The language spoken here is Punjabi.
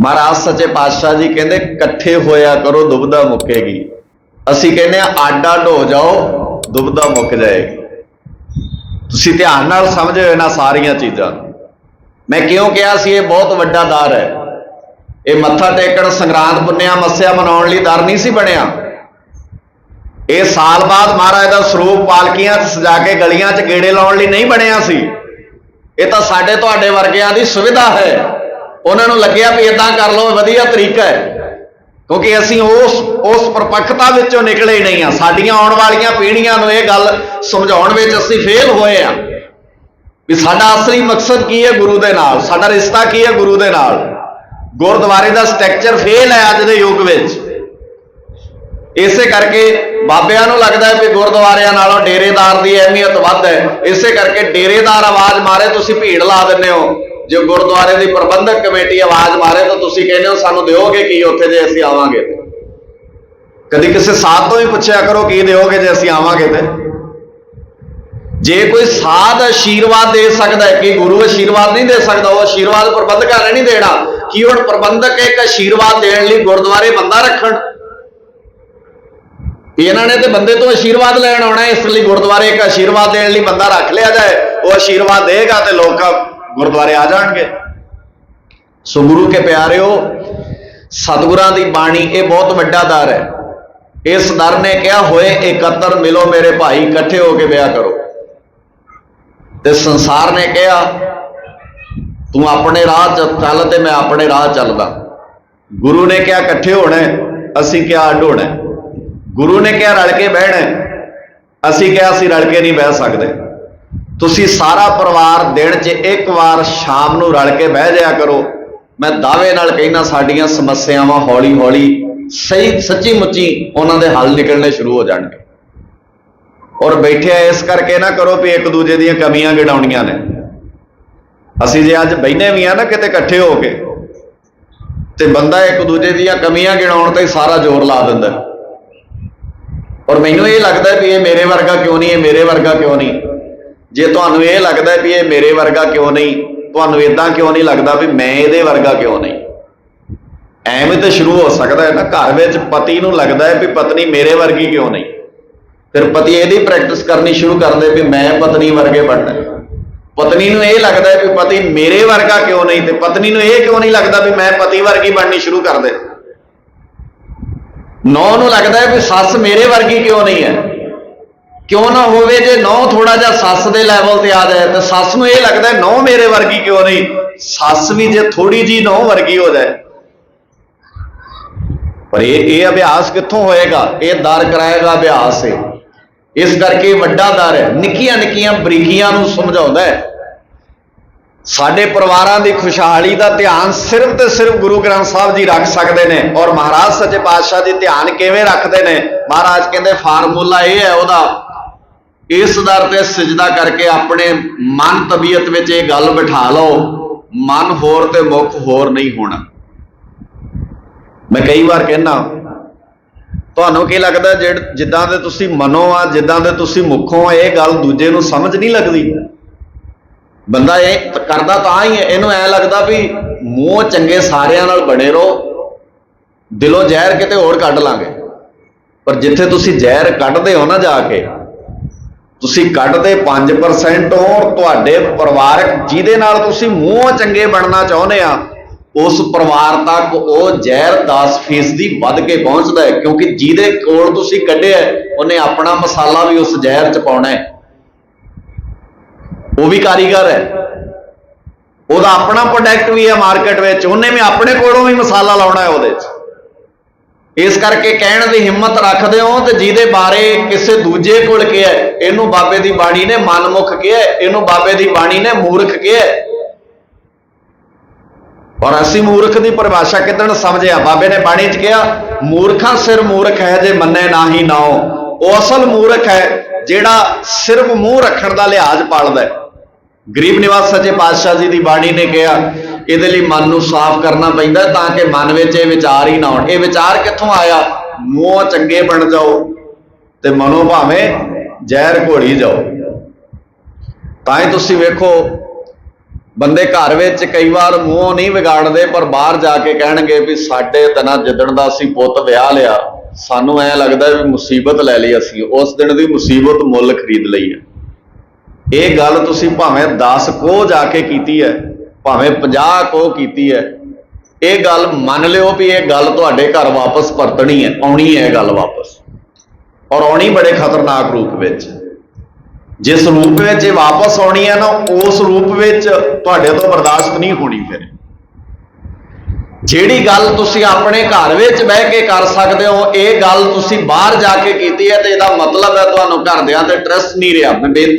ਮਹਾਰਾਜ ਸੱਚੇ ਪਾਤਸ਼ਾਹ ਜੀ ਕਹਿੰਦੇ, ਇਕੱਠੇ ਹੋਇਆ ਕਰੋ ਦੁਬਦਾ ਮੁੱਕੇਗੀ। ਅਸੀਂ ਕਹਿੰਦੇ ਆ ਅੱਡ ਅੱਡ ਹੋ ਜਾਓ ਦੁਬਦਾ ਮੁੱਕ ਜਾਏਗੀ। ਤੁਸੀਂ ਧਿਆਨ ਨਾਲ ਸਮਝਿਓ ਇਹਨਾਂ ਸਾਰੀਆਂ ਚੀਜ਼ਾਂ। ਮੈਂ ਕਿਉਂ ਕਿਹਾ ਸੀ, ਇਹ ਬਹੁਤ ਵੱਡਾ ਦਰ ਹੈ। ਇਹ ਮੱਥਾ ਟੇਕਣ, ਸੰਗਰਾਂਦ ਪੁੰਨਿਆ, ਮੱਸਿਆ ਮਨਾਉਣ ਲਈ ਦਰ ਨਹੀਂ ਸੀ ਬਣਿਆ। ਇਹ ਸਾਲ ਬਾਅਦ ਮਹਾਰਾਜ ਦਾ ਸਰੂਪ ਪਾਲਕੀਆਂ 'ਚ ਸਜਾ ਕੇ ਗਲੀਆਂ 'ਚ ਗੇੜੇ ਲਾਉਣ ਲਈ ਨਹੀਂ ਬਣਿਆ ਸੀ। ਇਹ ਤਾਂ ਸਾਡੇ ਤੁਹਾਡੇ ਵਰਗਿਆਂ ਦੀ ਸੁਵਿਧਾ ਹੈ। ਉਹਨਾਂ ਨੂੰ ਲੱਗਿਆ ਵੀ ਇਦਾਂ ਕਰ ਲਓ, ਵਧੀਆ ਤਰੀਕਾ ਹੈ। ਕਿਉਂਕਿ ਅਸੀਂ ਉਸ ਉਸ ਪਰਪੱਕਤਾ ਵਿੱਚੋਂ ਨਿਕਲੇ ਹੀ ਨਹੀਂ ਆ। ਸਾਡੀਆਂ ਆਉਣ ਵਾਲੀਆਂ ਪੀੜ੍ਹੀਆਂ ਨੂੰ ਇਹ ਗੱਲ ਸਮਝਾਉਣ ਵਿੱਚ ਅਸੀਂ ਫੇਲ ਹੋਏ ਆ। ਵੀ ਸਾਡਾ ਅਸਲੀ ਮਕਸਦ ਕੀ ਹੈ ਗੁਰੂ ਦੇ ਨਾਲ? ਸਾਡਾ ਰਿਸ਼ਤਾ ਕੀ ਹੈ ਗੁਰੂ ਦੇ ਨਾਲ? ਗੁਰਦੁਆਰੇ ਦਾ ਸਟਰਕਚਰ ਫੇਲ ਹੈ ਅੱਜ ਦੇ ਯੁੱਗ ਵਿੱਚ। ਇਸੇ ਕਰਕੇ ਬਾਬਿਆਂ ਨੂੰ ਲੱਗਦਾ ਹੈ ਵੀ ਗੁਰਦੁਆਰਿਆਂ ਨਾਲੋਂ ਡੇਰੇਦਾਰ ਦੀ ਅਹਿਮੀਅਤ ਵੱਧ ਹੈ। ਇਸੇ ਕਰਕੇ ਡੇਰੇਦਾਰ ਆਵਾਜ਼ ਮਾਰੇ, ਤੁਸੀਂ ਭੀੜ ਲਾ ਦਿੰਦੇ ਹੋ। ਜੇ ਗੁਰਦੁਆਰੇ ਦੀ ਪ੍ਰਬੰਧਕ ਕਮੇਟੀ ਆਵਾਜ਼ ਮਾਰੇ ਤਾਂ ਤੁਸੀਂ ਕਹਿੰਦੇ ਹੋ ਸਾਨੂੰ ਦਿਓਗੇ ਕੀ ਉੱਥੇ ਜੇ ਅਸੀਂ ਆਵਾਂਗੇ ਤੇ? ਕਦੀ ਕਿਸੇ ਸਾਧ ਤੋਂ ਹੀ ਪੁੱਛਿਆ ਕਰੋ ਕੀ ਦਿਓਗੇ ਜੇ ਅਸੀਂ ਆਵਾਂਗੇ ਤੇ? ਜੇ ਕੋਈ ਸਾਧ ਆਸ਼ੀਰਵਾਦ ਦੇ ਸਕਦਾ ਹੈ, ਕਿ ਗੁਰੂ ਆਸ਼ੀਰਵਾਦ ਨਹੀਂ ਦੇ ਸਕਦਾ, ਉਹ ਆਸ਼ੀਰਵਾਦ ਪ੍ਰਬੰਧਕਾਂ ਨੇ ਨਹੀਂ ਦੇਣਾ। ਕੀ ਹੁਣ ਪ੍ਰਬੰਧਕ ਇੱਕ ਆਸ਼ੀਰਵਾਦ ਦੇਣ ਲਈ ਗੁਰਦੁਆਰੇ ਬੰਦਾ ਰੱਖਣ। ਇਹਨਾਂ ਨੇ ਤੇ ਬੰਦੇ ਤੋਂ ਆਸ਼ੀਰਵਾਦ ਲੈਣ ਆਉਣਾ ਇਸ ਲਈ ਗੁਰਦੁਆਰੇ ਇੱਕ ਆਸ਼ੀਰਵਾਦ ਦੇਣ ਲਈ ਬੰਦਾ ਰੱਖ ਲਿਆ ਜਾਏ, ਉਹ ਆਸ਼ੀਰਵਾਦ ਦੇਗਾ ਤੇ ਲੋਕ ਗੁਰਦੁਆਰੇ ਆ ਜਾਣਗੇ। ਸੋ ਗੁਰੂ ਕੇ ਪਿਆਰਿਓ, ਸਤਿਗੁਰਾਂ ਦੀ ਬਾਣੀ ਇਹ ਬਹੁਤ ਵੱਡਾ ਦਰ ਹੈ। ਇਸ ਦਰ ਨੇ ਕਿਹਾ, ਹੋਏ ਇਕੱਤਰ, ਮਿਲੋ ਮੇਰੇ ਭਾਈ, ਇਕੱਠੇ ਹੋ ਕੇ ਵਿਆਹ ਕਰੋ। ਤੇ ਸੰਸਾਰ ਨੇ ਕਿਹਾ, ਤੂੰ ਆਪਣੇ ਰਾਹ ਚੱਲ ਤੇ ਮੈਂ ਆਪਣੇ ਰਾਹ ਚੱਲਦਾ। ਗੁਰੂ ਨੇ ਕਿਹਾ, ਇਕੱਠੇ ਹੋਣਾ ਅਸੀਂ ਕਿਹਾ, ਅੱਡ ਹੋਣਾ ਗੁਰੂ ਨੇ ਕਿਹਾ, ਰਲ ਕੇ ਬਹਿਣਾ ਅਸੀਂ ਕਿਹਾ, ਅਸੀਂ ਰਲ ਕੇ ਨਹੀਂ ਬਹਿ ਸਕਦੇ। ਤੁਸੀਂ ਸਾਰਾ ਪਰਿਵਾਰ ਦਿਨ 'ਚ ਇੱਕ ਵਾਰ ਸ਼ਾਮ ਨੂੰ ਰਲ ਕੇ ਬਹਿ ਜਾਇਆ ਕਰੋ। ਮੈਂ ਦਾਅਵੇ ਨਾਲ ਕਹਿਣਾ ਸਾਡੀਆਂ ਸਮੱਸਿਆਵਾਂ ਹੌਲੀ ਹੌਲੀ ਸਹੀ, ਸੱਚੀ ਮੁੱਚੀ ਉਹਨਾਂ ਦੇ ਹੱਲ ਨਿਕਲਣੇ ਸ਼ੁਰੂ ਹੋ ਜਾਣਗੇ। ਔਰ ਬੈਠਿਆ ਇਸ ਕਰਕੇ ਨਾ ਕਰੋ ਵੀ ਇੱਕ ਦੂਜੇ ਦੀਆਂ ਕਮੀਆਂ ਗਿਣਾਉਣੀਆਂ ਨੇ। ਅਸੀਂ ਜੇ ਅੱਜ ਬੈਠੇ ਵੀ ਆ ਨਾ ਕਿਤੇ ਇਕੱਠੇ ਹੋ ਕੇ, ਤੇ ਬੰਦਾ ਇੱਕ ਦੂਜੇ ਦੀਆਂ ਕਮੀਆਂ ਗਿਣਾਉਣ ਤੇ ਸਾਰਾ ਜ਼ੋਰ ਲਾ ਦਿੰਦਾ। ਔਰ ਮੈਨੂੰ ਇਹ ਲੱਗਦਾ ਵੀ ਇਹ ਮੇਰੇ ਵਰਗਾ ਕਿਉਂ ਨਹੀਂ, ਇਹ ਮੇਰੇ ਵਰਗਾ ਕਿਉਂ ਨਹੀਂ? ਜੇ ਤੁਹਾਨੂੰ ਇਹ ਲੱਗਦਾ ਵੀ ਇਹ ਮੇਰੇ ਵਰਗਾ ਕਿਉਂ ਨਹੀਂ, ਤੁਹਾਨੂੰ ਇਦਾਂ ਕਿਉਂ ਨਹੀਂ ਲੱਗਦਾ ਵੀ ਮੈਂ ਇਹਦੇ ਵਰਗਾ ਕਿਉਂ ਨਹੀਂ? ਐਵੇਂ ਤਾਂ ਸ਼ੁਰੂ ਹੋ ਸਕਦਾ ਹੈ ਨਾ, ਘਰ ਵਿੱਚ ਪਤੀ ਨੂੰ ਲੱਗਦਾ ਹੈ ਵੀ ਪਤਨੀ ਮੇਰੇ ਵਰਗੀ ਕਿਉਂ ਨਹੀਂ? ਫਿਰ ਪਤੀ ਇਹਦੀ ਪ੍ਰੈਕਟਿਸ ਕਰਨੀ ਸ਼ੁਰੂ ਕਰਦੇ ਵੀ ਮੈਂ ਪਤਨੀ ਵਰਗੇ ਬਣਨਾ ਪਤਨੀ ਨੂੰ ਇਹ ਲੱਗਦਾ ਹੈ ਵੀ ਪਤੀ ਮੇਰੇ ਵਰਗਾ ਕਿਉਂ ਨਹੀਂ ਤੇ ਪਤਨੀ ਨੂੰ ਇਹ ਕਿਉਂ ਨਹੀਂ ਲੱਗਦਾ ਵੀ ਮੈਂ ਪਤੀ ਵਰਗੀ ਬਣਨੀ ਸ਼ੁਰੂ ਕਰ ਦੇ? ਨੌ ਨੂੰ ਲੱਗਦਾ ਹੈ ਵੀ ਸੱਸ ਮੇਰੇ ਵਰਗੀ ਕਿਉਂ ਨਹੀਂ ਹੈ? ਕਿਉਂ ਨਾ ਹੋਵੇ ਜੇ ਨੌ ਥੋੜਾ ਜਿਹਾ ਸੱਸ ਦੇ ਲੈਵਲ ਤੇ ਆ ਜਾਏ, ਤਾਂ ਸੱਸ ਨੂੰ ਇਹ ਲੱਗਦਾ ਹੈ, ਨੌ ਮੇਰੇ ਵਰਗੀ ਕਿਉਂ ਨਹੀਂ? ਸੱਸ ਵੀ ਜੇ ਥੋੜੀ ਜੀ ਨੌ ਵਰਗੀ ਹੋ ਜਾਏ। ਪਰ ਇਹ ਇਹ ਅਭਿਆਸ ਕਿੱਥੋਂ ਹੋਏਗਾ? ਇਹ ਦਰ ਕਰਾਏਗਾ ਅਭਿਆਸ ਹੈ। ਇਸ ਕਰਕੇ ਵੱਡਾ ਦਰ ਹੈ। ਨਿੱਕੀਆਂ ਨਿੱਕੀਆਂ ਬਰੀਕੀਆਂ ਨੂੰ ਸਮਝਾਉਂਦਾ ਹੈ। ਸਾਡੇ ਪਰਿਵਾਰਾਂ ਦੀ ਖੁਸ਼ਹਾਲੀ ਦਾ ਧਿਆਨ ਸਿਰਫ ਤੇ ਸਿਰਫ ਗੁਰੂ ਗ੍ਰੰਥ ਸਾਹਿਬ ਜੀ ਰੱਖ ਸਕਦੇ ਨੇ ਔਰ ਮਹਾਰਾਜ ਸੱਚੇ ਪਾਤਸ਼ਾਹ ਜੀ ਧਿਆਨ ਕਿਵੇਂ ਰੱਖਦੇ ਨੇ? ਮਹਾਰਾਜ ਕਹਿੰਦੇ, ਫਾਰਮੂਲਾ ਇਹ ਹੈ ਉਹਦਾ, ਇਸ ਦਰ ਤੇ ਸਜਦਾ ਕਰਕੇ ਆਪਣੇ ਮਨ ਤਬੀਅਤ ਵਿੱਚ ਇਹ ਗੱਲ ਬਿਠਾ ਲਓ, ਮਨ ਹੋਰ ਤੇ ਮੁਖ ਹੋਰ ਨਹੀਂ ਹੋਣਾ। ਮੈਂ ਕਈ ਵਾਰ ਕਹਿੰਦਾ, ਤੁਹਾਨੂੰ ਕੀ ਲੱਗਦਾ ਜਿਹ- ਜਿੱਦਾਂ ਦੇ ਤੁਸੀਂ ਮਨੋ ਆ, ਜਿੱਦਾਂ ਦੇ ਤੁਸੀਂ ਮੁਖੋਂ ਆ, ਇਹ ਗੱਲ ਦੂਜੇ ਨੂੰ ਸਮਝ ਨਹੀਂ ਲੱਗਦੀ? ਬੰਦਾ ਇਹ ਕਰਦਾ ਤਾਂ ਹੀ ਹੈ, ਇਹਨੂੰ ਐ ਲੱਗਦਾ ਵੀ ਮੂੰਹ ਚੰਗੇ ਸਾਰਿਆਂ ਨਾਲ ਬਣੇ ਰਹੋ, ਦਿਲੋਂ ਜ਼ਹਿਰ ਕਿਤੇ ਹੋਰ ਕੱਢ ਲਾਂਗੇ। ਪਰ ਜਿੱਥੇ ਤੁਸੀਂ ਜ਼ਹਿਰ ਕੱਢਦੇ ਹੋ ਨਾ ਜਾ ਕੇ, ਤੁਸੀਂ ਕੱਢਦੇ 5% ਹੋ ਔਰ ਤੁਹਾਡੇ ਪਰਿਵਾਰਕ ਜਿਹਦੇ ਨਾਲ ਤੁਸੀਂ ਮੂੰਹ ਚੰਗੇ ਬਣਨਾ ਚਾਹੁੰਦੇ ਆ, ਉਸ ਪਰਿਵਾਰ ਤੱਕ ਉਹ ਜ਼ਹਿਰ 10% ਦੀ ਵੱਧ ਕੇ ਪਹੁੰਚਦਾ ਹੈ, ਕਿਉਂਕਿ ਜਿਹਦੇ ਕੋਲ ਤੁਸੀਂ ਕੱਢਿਆ, ਉਹਨੇ ਆਪਣਾ ਮਸਾਲਾ ਵੀ ਉਸ ਜ਼ਹਿਰ 'ਚ ਪਾਉਣਾ ਹੈ। ਉਹ ਵੀ ਕਾਰੀਗਰ ਹੈ। ਉਹਦਾ ਆਪਣਾ ਪ੍ਰੋਡਕਟ ਵੀ ਹੈ ਮਾਰਕੀਟ ਵਿੱਚ। ਉਹਨੇ ਵੀ ਆਪਣੇ ਕੋਲੋਂ ਵੀ ਮਸਾਲਾ ਲਾਉਣਾ ਹੈ ਉਹਦੇ 'ਚ। ਇਸ ਕਰਕੇ ਕਹਿਣ ਦੀ ਹਿੰਮਤ ਰੱਖਦੇ ਹੋ ਤੇ ਜਿਹਦੇ ਬਾਰੇ ਕਿਸੇ ਦੂਜੇ ਕੋਲ ਕਿਹਾ ਹੈ, ਇਹਨੂੰ ਬਾਬੇ ਦੀ ਬਾਣੀ ਨੇ ਮਨਮੁਖ ਕਿਹਾ ਹੈ, ਇਹਨੂੰ ਬਾਬੇ ਦੀ ਬਾਣੀ ਨੇ ਮੂਰਖ ਕਿਹਾ ਹੈ। ਔਰ ਅਸੀਂ ਮੂਰਖ ਦੀ ਪਰਿਭਾਸ਼ਾ ਕਿਦਣ ਸਮਝਿਆ? ਬਾਬੇ ਨੇ ਬਾਣੀ 'ਚ ਕਿਹਾ ਮੂਰਖਾਂ ਸਿਰ ਮੂਰਖ ਹੈ ਜੇ ਮੰਨੇ ਨਾਹੀ ਨਾਓ ਉਹ ਅਸਲ ਮੂਰਖ ਹੈ ਜਿਹੜਾ ਸਿਰਫ ਮੂੰਹ ਰੱਖਣ ਦਾ ਲਿਹਾਜ਼ ਪਾਲਦਾ ਹੈ। ਗਰੀਬ ਨਿਵਾਸ ਸੱਚੇ ਪਾਤਸ਼ਾਹ ਜੀ ਦੀ ਬਾਣੀ ਨੇ ਕਿਹਾ, ਇਹਦੇ ਲਈ ਮਨ ਨੂੰ ਸਾਫ਼ ਕਰਨਾ ਪੈਂਦਾ ਤਾਂ ਕਿ ਮਨ ਵਿੱਚ ਇਹ ਵਿਚਾਰ ਹੀ ਨਾ ਆਉਣ। ਇਹ ਵਿਚਾਰ ਕਿੱਥੋਂ ਆਇਆ? ਮੂੰਹ ਚੰਗੇ ਬਣ ਜਾਓ ਤੇ ਮਨੋਂ ਭਾਵੇਂ ਜ਼ਹਿਰ ਘੋਲੀ ਜਾਓ। ਤਾਂ ਹੀ ਤੁਸੀਂ ਵੇਖੋ, ਬੰਦੇ ਘਰ ਵਿੱਚ ਕਈ ਵਾਰ ਮੂੰਹ ਨਹੀਂ ਵਿਗਾੜਦੇ, ਪਰ ਬਾਹਰ ਜਾ ਕੇ ਕਹਿਣਗੇ ਵੀ ਸਾਡੇ ਤਨਾ ਜਿੱਦਣ ਦਾ ਅਸੀਂ ਪੁੱਤ ਵਿਆਹ ਲਿਆ, ਸਾਨੂੰ ਐ ਲੱਗਦਾ ਵੀ ਮੁਸੀਬਤ ਲੈ ਲਈ ਅਸੀਂ, ਉਸ ਦਿਨ ਦੀ ਮੁਸੀਬਤ ਮੁੱਲ ਖਰੀਦ ਲਈ ਹੈ। ਇਹ ਗੱਲ ਤੁਸੀਂ ਭਾਵੇਂ 10 ਕੋ ਜਾ ਕੇ ਕੀਤੀ ਹੈ, ਭਾਵੇਂ 50 ਕੋ ਕੀਤੀ ਹੈ, ਇਹ ਗੱਲ ਮੰਨ ਲਿਓ ਵੀ ਇਹ ਗੱਲ ਤੁਹਾਡੇ ਘਰ ਵਾਪਸ ਪਰਤਣੀ ਹੈ, ਆਉਣੀ ਹੈ ਇਹ ਗੱਲ ਵਾਪਸ। ਔਰ ਆਉਣੀ ਬੜੇ ਖਤਰਨਾਕ ਰੂਪ ਵਿੱਚ। ਜਿਸ ਰੂਪ ਵਿੱਚ ਇਹ ਵਾਪਸ ਆਉਣੀ ਹੈ ਨਾ, ਉਸ ਰੂਪ ਵਿੱਚ ਤੁਹਾਡੇ ਤੋਂ ਬਰਦਾਸ਼ਤ ਨਹੀਂ ਹੋਣੀ ਫਿਰ। ਜਿਹੜੀ ਗੱਲ ਤੁਸੀਂ ਆਪਣੇ ਘਰ ਵਿੱਚ ਬਹਿ ਕੇ ਕਰ ਸਕਦੇ ਹੋ, ਇਹ ਗੱਲ ਤੁਸੀਂ ਬਾਹਰ ਜਾ ਕੇ ਕੀਤੀ ਹੈ ਤੇ ਇਹਦਾ ਮਤਲਬ ਹੈ ਤੁਹਾਨੂੰ ਘਰਦਿਆਂ ਤੇ ਟਰਸਟ ਨਹੀਂ ਰਿਹਾ, ਮੈਂ ਬੇਨਤੀ